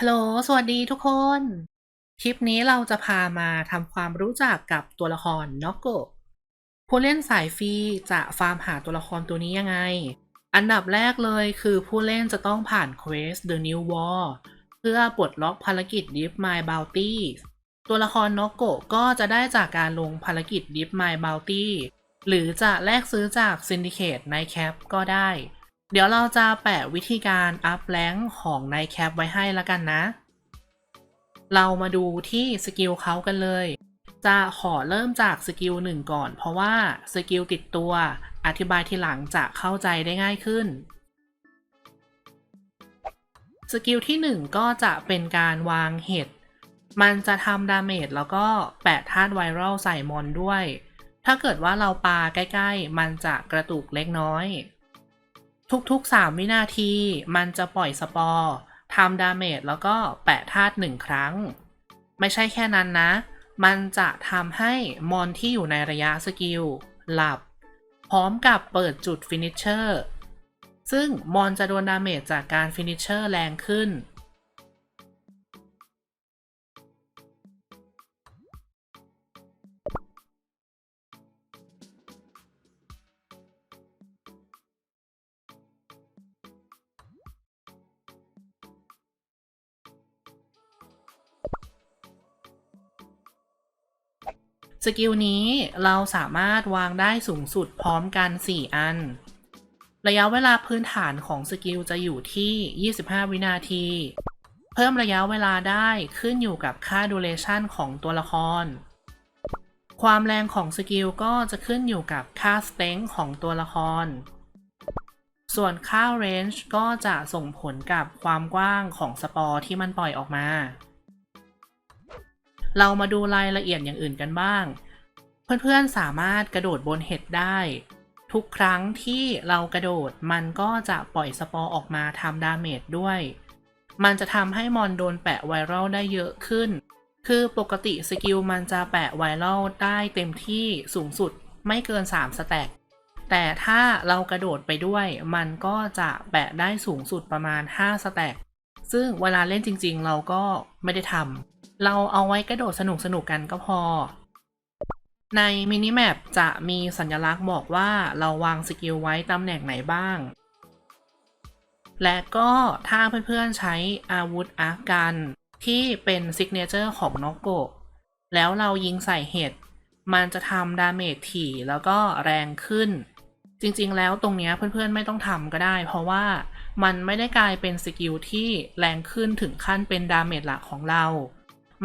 ฮัลโหล สวัสดีทุกคน คลิปนี้เราจะพามาทำความรู้จักกับตัวละครน็อกโกผู้เล่นสายฟรีจะฟาร์มหาตัวละครตัวนี้ยังไง อันดับแรกเลยคือผู้เล่นจะต้องผ่านเควส The New War เพื่อปลดล็อกภารกิจ Deep My Bounty ตัวละครน็อกโกก็จะได้จากการลงภารกิจ Deep My Bounty หรือจะแลกซื้อจาก Syndicate ในแคปก็ได้ เดี๋ยวเราจะแปะวิธีการอัพแรงของในแคปไว้ให้ละกันนะ เรามาดูที่สกิลเขากันเลย จะขอเริ่มจากสกิลหนึ่งก่อน เพราะว่าสกิลติดตัวอธิบายทีหลังจะเข้าใจได้ง่ายขึ้น สกิลที่ 1 ก็จะเป็นการวางเห็ด มันจะทำดาเมจแล้วก็แปะธาตุไวรัลใส่มอนด้วย ถ้าเกิดว่าเราปาใกล้ ๆ มันจะกระตุกเล็กน้อย ทุกๆ 3 วินาที มันจะปล่อยสปอร์ทำดาเมจแล้วก็แปะธาตุหนึ่งครั้ง ไม่ใช่แค่นั้นนะ มันจะทำให้มอนที่อยู่ในระยะสกิล หลับ พร้อมกับเปิดจุดฟินิชเชอร์ ซึ่งมอนจะโดนดาเมจจากการฟินิชเชอร์แรงขึ้น สกิลนี้เราสามารถวางได้สูงสุดพร้อมกัน 4 อัน ระยะเวลาพื้นฐานของสกิลจะอยู่ที่ 25 วินาที เพิ่มระยะเวลาได้ขึ้นอยู่กับค่าดูเรชันของตัวละคร ความแรงของสกิลก็จะขึ้นอยู่กับค่าสเต็งของตัวละคร ส่วนค่าเรนจ์ก็จะส่งผลกับความกว้างของสปอร์ที่มันปล่อยออกมา เรามาดูรายละเอียดอย่างอื่นกันบ้าง เพื่อนๆสามารถกระโดดบนเห็ดได้ ทุกครั้งที่เรากระโดดมันก็จะปล่อยสปอร์ออกมาทำดาเมจด้วย มันจะทำให้มอนโดนแปะไวรัลได้เยอะขึ้น คือปกติสกิลมันจะแปะไวรัลได้เต็มที่สูงสุดไม่เกิน 3 สแต็กแต่ถ้าเรากระโดดไปด้วย มันก็จะแปะได้สูงสุดประมาณ 5 สแต็กซึ่งเวลาเล่นจริงๆ เราก็ไม่ได้ทำ เราเอาไว้กระโดดสนุกสนุกกันก็พอ ในมินิแมปจะมีสัญลักษณ์บอกว่าเราวางสกิลไว้ตำแหน่งไหนบ้าง และก็ถ้าเพื่อนๆใช้อาวุธอาร์คกัน ที่เป็นซิกเนเจอร์ของนกโกแล้วเรายิงใส่เห็ด มันจะทำดาเมจถี่แล้วก็แรงขึ้น จริงๆ แล้วตรงนี้เพื่อนๆ ไม่ต้องทำก็ได้ เพราะว่ามันไม่ได้กลายเป็นสกิลที่แรงขึ้นถึงขั้นเป็นดาเมจหลักของเรา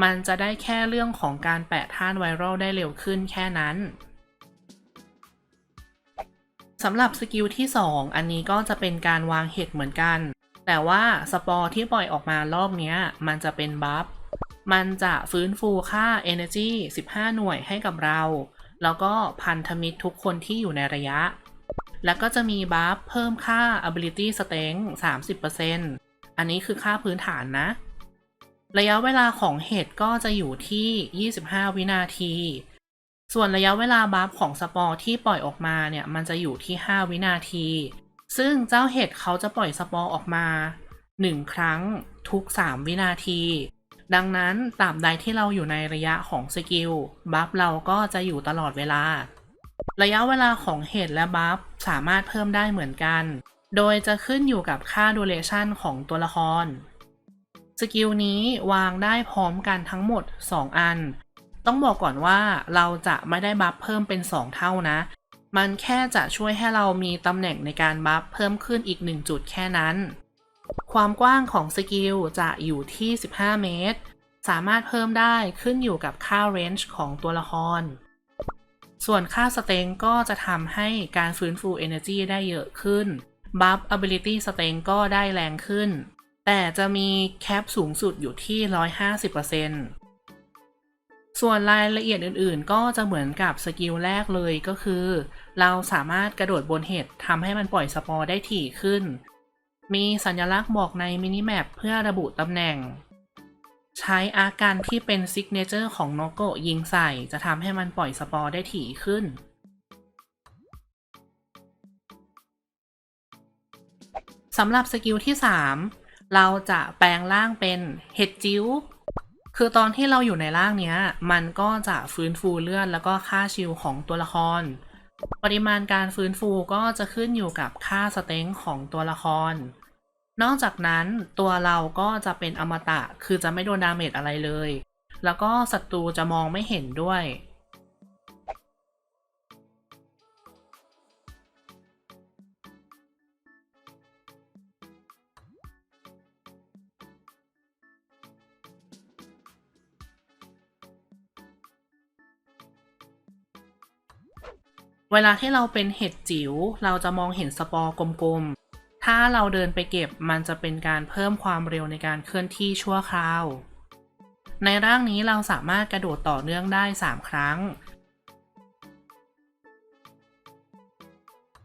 มันจะได้แค่เรื่องของการแปะท่านไวรัลได้เร็วขึ้นแค่นั้นสำหรับสกิลที่ 2 อันนี้ก็จะเป็นการวางเห็ดเหมือนกัน แต่ว่าสปอร์ที่ปล่อยออกมารอบนี้มันจะเป็นบัฟ มันจะฟื้นฟูค่า Energy 15 หน่วยให้กับเรา แล้วก็พันธมิตรทุกคนที่อยู่ในระยะ แล้วก็จะมีบัฟเพิ่มค่า ability strength 30%อันนี้คือค่าพื้นฐานนะ ระยะเวลาของเห็ดก็จะอยู่ที่ 25 วินาที ส่วนระยะเวลาบัฟของสปอร์ที่ปล่อยออกมาเนี่ยมันจะอยู่ที่ 5 วินาที ซึ่งเจ้าเห็ดเขาจะปล่อยสปอร์ออกมา 1 ครั้งทุก 3 วินาที ดังนั้นตาบใดที่เราอยู่ในระยะของสกิลบัฟเราก็จะอยู่ตลอดเวลา ระยะเวลาของเห็ดและบัฟสามารถเพิ่มได้เหมือนกัน โดยจะขึ้นอยู่กับค่าดูเรชันของตัวละคร สกิลนี้วางได้พร้อมกันทั้งหมด 2 อัน ต้องบอกก่อนว่าเราจะไม่ได้บัฟเพิ่มเป็น 2 เท่านะ มันแค่จะช่วยให้เรามีตำแหน่งในการบัฟเพิ่มขึ้นอีก 1 จุดแค่นั้น ความกว้างของสกิลจะอยู่ที่ 15 เมตร สามารถเพิ่มได้ขึ้นอยู่กับค่าเรนจ์ของตัวละคร ส่วนค่าสเต็งก็จะทำให้การฟื้นฟู Energy ได้เยอะขึ้น บัฟ Ability สเต็งก็ได้แรงขึ้น แต่จะมีแคปสูงสุดอยู่ที่ 150%ส่วนรายละเอียดอื่นๆ ก็จะเหมือนกับสกิลแรกเลยก็คือ เราสามารถกระโดดบนเห็ดทำให้มันปล่อยสปอร์ได้ถี่ขึ้น มีสัญลักษณ์บอกในมินิแมปเพื่อระบุตำแหน่ง ใช้อาการที่เป็นซิกเนเจอร์ของโนโกะยิงใส่จะทำให้มันปล่อยสปอร์ได้ถี่ขึ้นสำหรับสกิลที่ 3 เราจะแปลงร่างเป็นเห็ดจิ้ว คือตอนที่เราอยู่ในร่างเนี้ย มันก็จะฟื้นฟูเลือดแล้วก็ค่าชิลของตัวละคร ปริมาณการฟื้นฟูก็จะขึ้นอยู่กับค่าสเต็งของตัวละคร นอกจากนั้นตัวเราก็จะเป็นอมตะ คือจะไม่โดนดาเมจอะไรเลย แล้วก็ศัตรูจะมองไม่เห็นด้วย เวลาที่เราเป็นเห็ดจิ๋วเราจะมองเห็นสปอร์กลมๆ ถ้าเราเดินไปเก็บมันจะเป็นการเพิ่มความเร็วในการเคลื่อนที่ชั่วคราว ในร่างนี้เราสามารถกระโดดต่อเนื่องได้ 3 ครั้ง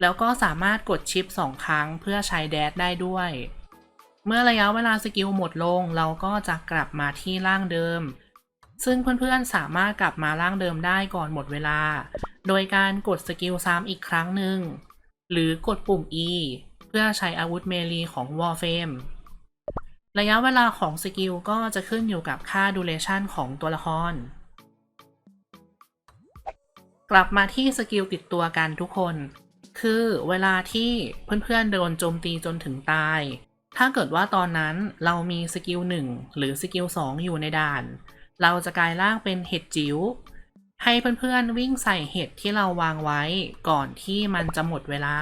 แล้วก็สามารถกดชิป 2 ครั้งเพื่อใช้แดดได้ด้วย เมื่อระยะเวลาสกิลหมดลงเราก็จะกลับมาที่ร่างเดิมซึ่งเพื่อนๆ สามารถกลับมาร่างเดิมได้ก่อนหมดเวลา โดยการกดสกิลซ้ำอีกครั้งหนึ่ง หรือกดปุ่ม E เพื่อใช้อาวุธเมลีของ Warframe ระยะเวลาของสกิลก็จะขึ้นอยู่กับค่าดูเรชันของตัวละคร กลับมาที่สกิลติดตัวกันทุกคน คือเวลาที่เพื่อนๆโดนโจมตีจนถึงตาย ถ้าเกิดว่าตอนนั้นเรามีสกิล1หรือสกิล2อยู่ในด่าน เราจะกลายร่างเป็นเห็ดจิ๋ว ให้เพื่อนๆวิ่งใส่เห็ดที่เราวางไว้ก่อนที่มันจะหมดเวลา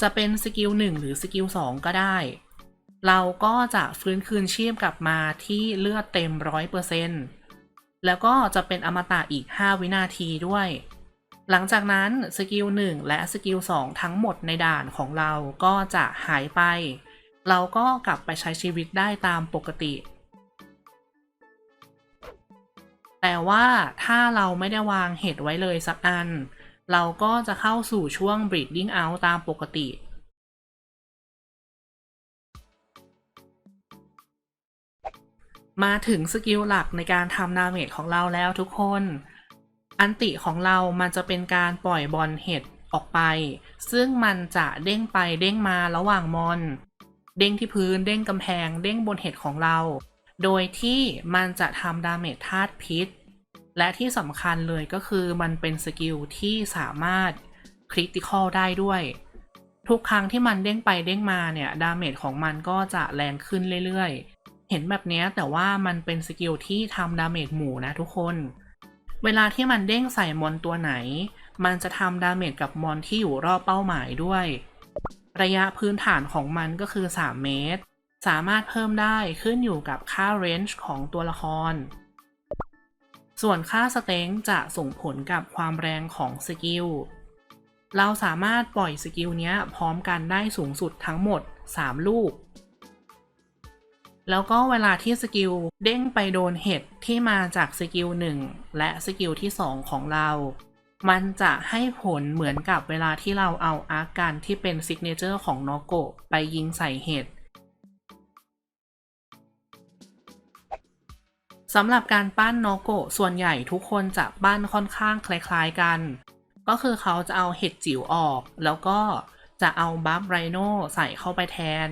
จะเป็นสกิล1หรือสกิล2ก็ได้ เราก็จะฟื้นคืนชีพกลับมาที่เลือดเต็ม100%แล้วก็จะเป็นอมตะอีก 5 วินาทีด้วย หลังจากนั้นสกิล1และสกิล2ทั้งหมดในด่านของเราก็จะหายไป เราก็กลับไปใช้ชีวิตได้ตามปกติ แต่ว่าถ้าเราไม่ได้วางเห็ดไว้เลยสักอัน เราก็จะเข้าสู่ช่วง breeding out ตามปกติ มาถึงสกิลหลักในการทำดาเมจของเราแล้วทุกคน อันติของเรามันจะเป็นการปล่อยบอลเห็ดออกไป ซึ่งมันจะเด้งไปเด้งมาระหว่างมอน เด้งที่พื้นเด้งกำแพง เด้งบนเห็ดของเรา โดยที่มันจะทำดาเมจธาตุพิษ และที่สำคัญเลยก็คือมันเป็นสกิลที่สามารถคริติคอลได้ด้วย ทุกครั้งที่มันเด้งไปเด้งมาเนี่ย ดาเมจของมันก็จะแรงขึ้นเรื่อยๆ เห็นแบบนี้แต่ว่ามันเป็นสกิลที่ทำดาเมจหมู่นะทุกคน เวลาที่มันเด้งใส่มอนตัวไหน มันจะทำดาเมจกับมอนที่อยู่รอบเป้าหมายด้วย ระยะพื้นฐานของมันก็คือ 3 เมตร สามารถเพิ่มได้ขึ้นอยู่กับค่าเรนจ์ของตัวละคร ส่วนค่าสเต็งจะส่งผลกับความแรงของสกิล เราสามารถปล่อยสกิลนี้พร้อมกันได้สูงสุดทั้งหมด 3 ลูก แล้วก็เวลาที่สกิลเด้งไปโดนเห็ดที่มาจากสกิล 1 และสกิลที่ 2 ของเรา มันจะให้ผลเหมือนกับเวลาที่เราเอาอาร์กกันที่เป็นซิกเนเจอร์ของนอโกะไปยิงใส่เห็ด สำหรับการปั้นโนโกะส่วนใหญ่ทุกคนจะปั้นค่อนข้างคล้ายๆกัน ก็คือเขาจะเอาเห็ดจิ๋วออก แล้วก็จะเอาบัฟไรโนใส่เข้าไปแทน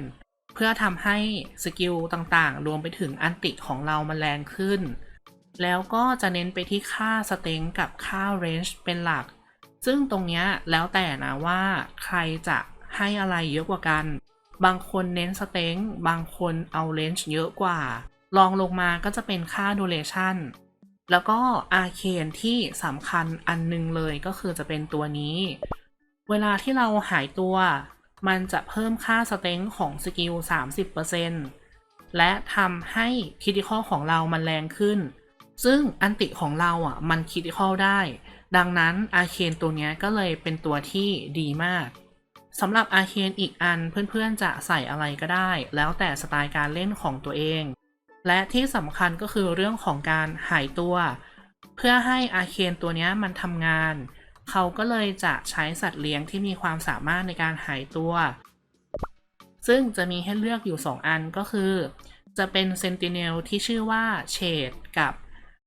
เพื่อทำให้สกิลต่างๆ รวมไปถึงอันติของเรามันแรงขึ้น แล้วก็จะเน้นไปที่ค่าสเต็งกับค่าเรนจ์เป็นหลัก ซึ่งตรงเนี้ยแล้วแต่นะว่าใครจะให้อะไรเยอะกว่ากัน บางคนเน้นสเต็งบางคนเอาเรนจ์เยอะกว่า ลองลงมาก็จะเป็นค่าดูเรชั่นแล้วก็อาเคนที่สำคัญอันนึงเลยก็คือจะเป็นตัวนี้ เวลาที่เราหายตัว มันจะเพิ่มค่าสเต็งของสกิล 30%และทำให้คิดิคอลของเรามันแรงขึ้น ซึ่งอันติของเราอะมันคิดิคอลได้ ดังนั้นอาเคนตัวนี้ก็เลยเป็นตัวที่ดีมากสำหรับอาเคนอีกอันเพื่อนๆจะใส่อะไรก็ได้ แล้วแต่สไตล์การเล่นของตัวเอง และที่สำคัญก็คือเรื่องของการหายตัว เพื่อให้อาเคนตัวนี้มันทำงาน เขาก็เลยจะใช้สัตว์เลี้ยงที่มีความสามารถในการหายตัว ซึ่งจะมีให้เลือกอยู่ 2 อันก็คือ จะเป็นเซนติเนลที่ชื่อว่าเชดกับ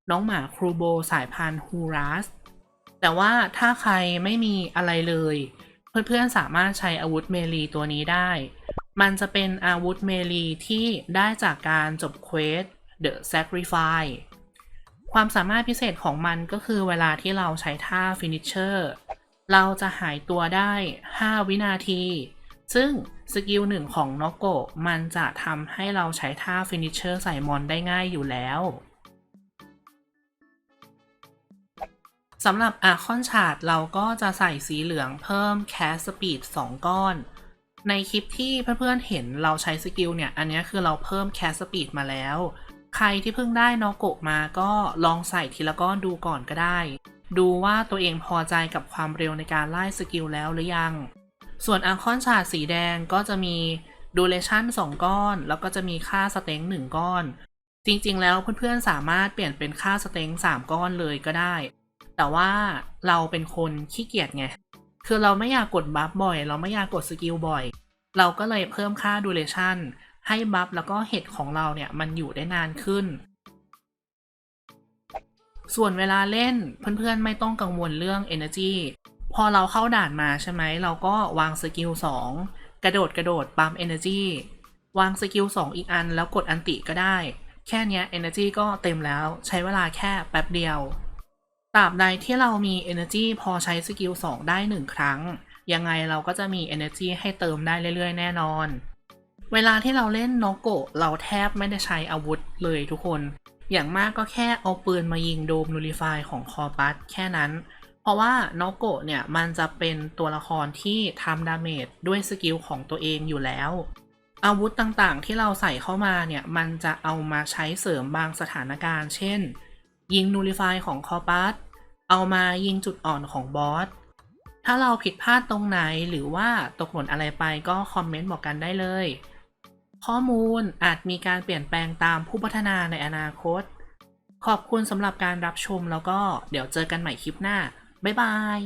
น้องหมาครูโบสายพันธุ์ฮูรัสแต่ว่าถ้าใครไม่มีอะไรเลย เพื่อนๆสามารถใช้อาวุธเมลีตัวนี้ได้ มันจะเป็นอาวุธเมลีที่ได้จากการจบเควส The Sacrifice ความสามารถพิเศษของมันก็คือเวลาที่เราใช้ท่า Finisher เราจะหายตัวได้ 5 วินาที ซึ่งสกิลหนึ่งของนอกโกะมันจะทำให้เราใช้ท่า Finisher ใส่มอนได้ง่ายอยู่แล้วสำหรับอาคอนชาร์ดเราก็จะใส่สีเหลืองเพิ่มแคสสปีด 2 ก้อน ในคลิปที่เพื่อนๆเห็นเราใช้สกิลเนี่ย อันนี้คือเราเพิ่มแคสสปีดมาแล้ว ใครที่เพิ่งได้นอโกะมาก็ลองใส่ทีละก้อนดูก่อนก็ได้ ดูว่าตัวเองพอใจกับความเร็วในการไล่สกิลแล้วหรือยัง ส่วนอาคอนชาดสีแดงก็จะมีดูเลชั่น2 ก้อน แล้วก็จะมีค่าสเต็ง1 ก้อน จริงๆ แล้วเพื่อนๆสามารถเปลี่ยนเป็นค่าสเต็ง3 ก้อนเลยก็ได้ แต่ว่าเราเป็นคนขี้เกียจไง คือเราไม่อยากกดบัฟบ่อย เราไม่อยากกดสกิลบ่อย เราก็เลยเพิ่มค่าดูเลชั่นให้บัฟแล้วก็เห็ดของเราเนี่ยมันอยู่ได้นานขึ้น ส่วนเวลาเล่นเพื่อนๆไม่ต้องกังวลเรื่อง Energy พอเราเข้าด่านมาใช่ไหม เราก็วางสกิล2 กระโดดกระโดดปั๊ม Energy วางสกิล2อีกอันแล้วกดอันติก็ได้ แค่นี้ Energy ก็เต็มแล้วใช้เวลาแค่แป๊บเดียว ตราบใดที่เรามี energy พอใช้สกิล2ได้ 1 ครั้ง ยังไงเราก็จะมี energy ให้เติมได้เรื่อยๆ แน่นอน เวลาที่เราเล่นโนโกะเราแทบไม่ได้ใช้อาวุธเลยทุกคน อย่างมากก็แค่เอาปืนมายิงโดมนูริฟายของคอปัสแค่นั้น เพราะว่าโนโกะเนี่ยมันจะเป็นตัวละครที่ทำดาเมจด้วยสกิลของตัวเองอยู่แล้ว อาวุธต่างๆที่เราใส่เข้ามาเนี่ยมันจะเอามาใช้เสริมบางสถานการณ์ เช่น ยิงนูริฟายของคอปัสเอามายิงจุดอ่อนของบอส ถ้าเราผิดพลาดตรงไหนหรือว่าตกหล่นอะไรไปก็คอมเมนต์บอกกันได้เลย ข้อมูลอาจมีการเปลี่ยนแปลงตามผู้พัฒนาในอนาคต ขอบคุณสำหรับการรับชมแล้วก็เดี๋ยวเจอกันใหม่คลิปหน้า บ๊ายบาย